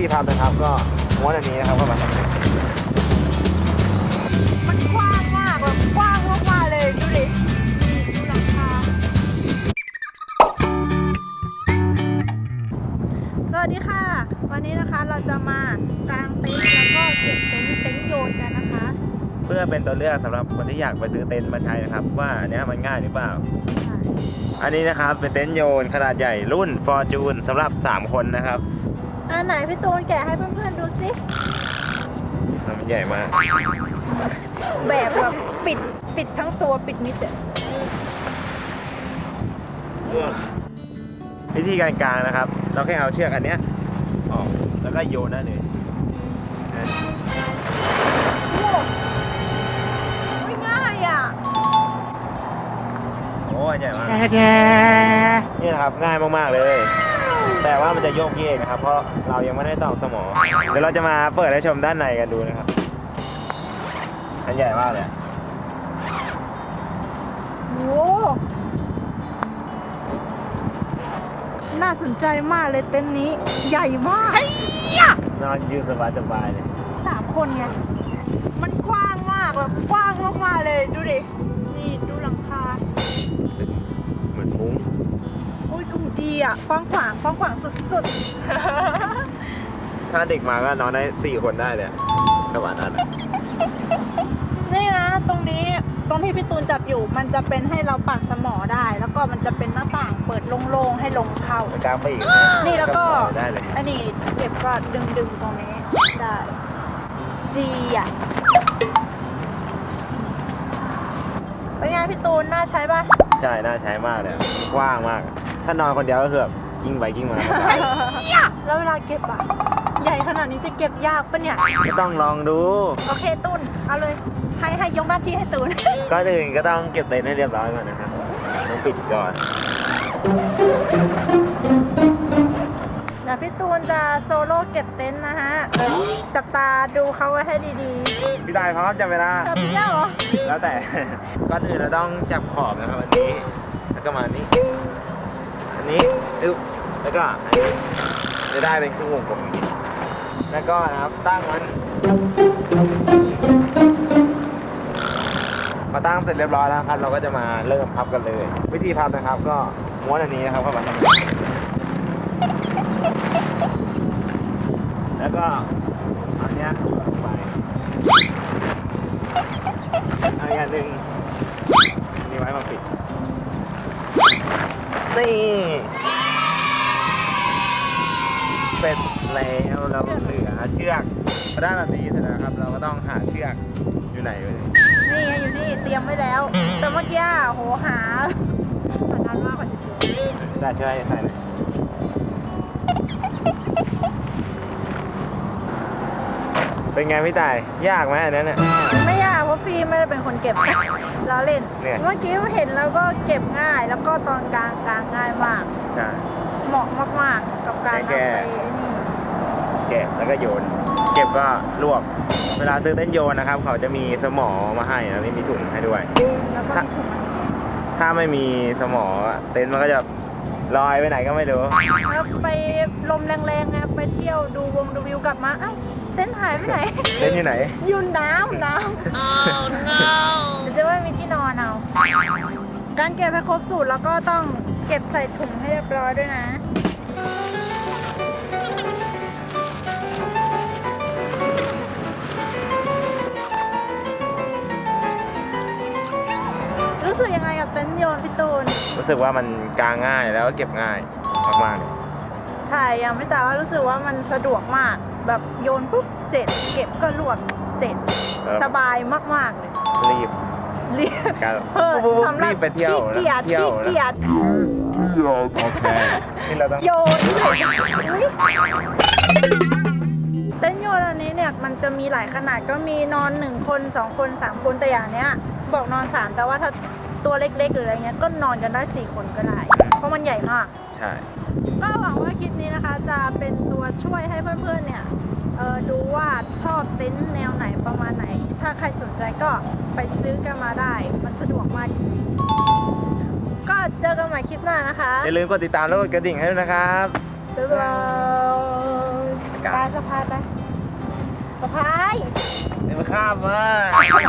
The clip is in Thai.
ก็ม้วนอันนี้นะครับก็มาทำมันกว้างมากแบบกว้างมากๆเลยดูดินี่ดูหลังคาสวัสดีค่ะ วันนี้นะคะเราจะมากางเต็นท์แล้วก็เก็บเต็นท์เต็นท์โยนกันนะคะ เพื่อเป็นตัวเลือกสำหรับคนที่อยากไปซื้อเต็นท์มาใช้นะครับ ว่าอันเนี้ยมันง่ายหรือเปล่า อันนี้นะครับเป็นเต็นท์โยนขนาดใหญ่รุ่น Fortune สำหรับ 3 คนนะครับ อันไหนพี่ตูนแกะให้เพื่อนๆดูสิมันใหญ่มาก แบบแบบปิดปิดทั้งตัวปิดมิดอะวิธีการกางนะครับ เราแค่เอาเชือกอันเนี้ยออกแล้วก็โยนได้เลยโอ้ไม่ง่ายอะ โอ้อันใหญ่มากนี่นะครับง่ายมากๆเลย แต่ว่ามันจะโยกเยกนะครับ เพราะเรายังไม่ได้ตอกสมอ เดี๋ยวเราจะมาเปิดให้ชมด้านในกันดูนะครับ อันใหญ่มากเลยอะโอ้น่าสนใจมากเลยเต็นท์นี้ ใหญ่มากนอนยืนสบายๆเลยสามคนไงมันกว้างมากแบบกว้างมากๆเลยดูดินี่ดูหลังคา เหมือนมุ้งโอ้ย ดูดีอะกว้างขวางกว้างขวางสุดถ้าเด็กมาก็นอนได้สี่คนได้เลยอะประมาณนั้นอะๆ นี่นะตรงนี้ตรงที่พี่ตูนจับอยู่มันจะเป็นให้เราปัดสมอได้ แล้วก็มันจะเป็นหน้าต่างเปิดโล่งๆให้ลมเข้า กลางไปอีกนี่แล้วก็ได้เลย อันนี้เก็บก็ดึงดึงๆตรงนี้ได้จีอะเป็นไงพี่ตูนน่าใช้ป่ะ ใช่ น่าใช้มากเลยอะกว้างมาก ถ้านอนคนเดียวก็คือแบบกิ้งไปกิ้งมาแล้วเวลาเก็บอะใหญ่ขนาดนี้จะเก็บยากปะเนี่ย ก็ต้องลองดู โอเคตูนเอาเลย ให้ให้ยกหน้าที่ให้ตูนก็อื่นก็ต้องเก็บเต็นท์ให้เรียบร้อยก่อนนะครับต้องปิดก่อนเดี๋ยวพี่ตูนจะโซโล่เก็บเต็นท์นะฮะ จับตาดูเขาไว้ให้ดีพี่ตายพร้อมจับเวลาๆจับพี่เจ้าเหรอ แล้วแต่ก่อนอื่นเราต้องจับขอบนะครับอันนี้ แล้วก็มาอันนี้ อันนี้อึ๊บแล้วก็อันนี้จะได้เป็นครึ่งวงกลมแล้วก็นะครับตั้งมันมาตั้งเสร็จเรียบร้อยแล้วครับ เราก็จะมาเริ่มพับกันเลย วิธีพับนะครับ ก็ม้วนอันนี้นะครับเข้ามาทำแล้วก็ เสร็จแล้วเราเหลือเชือกพอได้แบบนี้เสร็จแล้วครับ เราก็ต้องหาเชือกอยู่ไหนวะเนี่ยนี่ไงอยู่นี่เตรียมไว้แล้ว แต่เมื่อกี้อะโหหาหานานมากกว่าจะเจอได้ช่วยใส่หน่อยเป็นไงพี่ต่าย ยากไหมอันนั้นเนี่ยไม่ยากเพราะฟิล์มไม่ได้เป็นคนเก็บเราเล่นเนี่ยเมื่อกี้เห็นแล้วก็เก็บง่าย แล้วก็ตอนกลางกลางง่ายมาก กับการนำแก้ไปไอ้นี่แกะแล้วก็โยน เก็บก็รวบ เวลาซื้อเต้นโยนนะครับ เขาจะมีสมอมาให้นะนี่มีถุงให้ด้วย แล้วก็มีถุงอันนี้ถ้าไม่มีสมอเต็นท์มันก็จะลอยไปไหนก็ไม่รู้ แล้วไปลมแรงๆไงไปเที่ยวดูวงดูวิวกลับมาเอ้าเต้นท์หายไปไหน เต้นท์ที่ไหน อยืนน้ำน้ำเดี๋ยวจะว่ามีที่นอนเอาการเก็บให้ครบสูตรแล้วก็ต้องเก็บใส่ถุงให้เรียบร้อยด้วยนะ สึกยังไงกับเต็นท์โยนพี่ตูนรู้สึกว่ามันกางง่ายแล้วก็เก็บง่ายมากๆเลยใช่ยังไม่แต่ว่ารู้สึกว่ามันสะดวกมาก แบบโยนปุ๊บเสร็จเก็บก็รวบเสร็จแล้วสบายมากๆเลยรีบเรียบการเออปุ๊บปุ๊บสำหรับรีบไปเที่ยวขี้เกียจเที่ยวขี้เกียจโอเคนี่เราต้องโยนเลยอุ๊ยเต้นท์โยนอันนี้เนี่ยมันจะมีหลายขนาดก็มีนอนหนึ่งคนสองคนสามคนแต่อย่างเนี้ย บอกนอนสามแต่ว่าถ้า ตัวเล็กๆหรืออะไรเงี้ยก็นอนกันได้สี่คนก็ได้ เพราะมันใหญ่มาก ใช่ ก็หวังว่าคลิปนี้นะคะจะเป็นตัวช่วยให้เพื่อนๆเนี่ยเออดูว่าชอบเต็นท์แนวไหนประมาณไหน ถ้าใครสนใจก็ไปซื้อกันมาได้ มันสะดวกมากจริงๆก็เจอกันใหม่คลิปหน้านะคะอย่าลืมกดติดตามแล้วกดกระดิ่งให้ด้วยนะครับบ๊ายบายกกันไปสะพายไปสะพายเดี๋ยวมาข้ามมา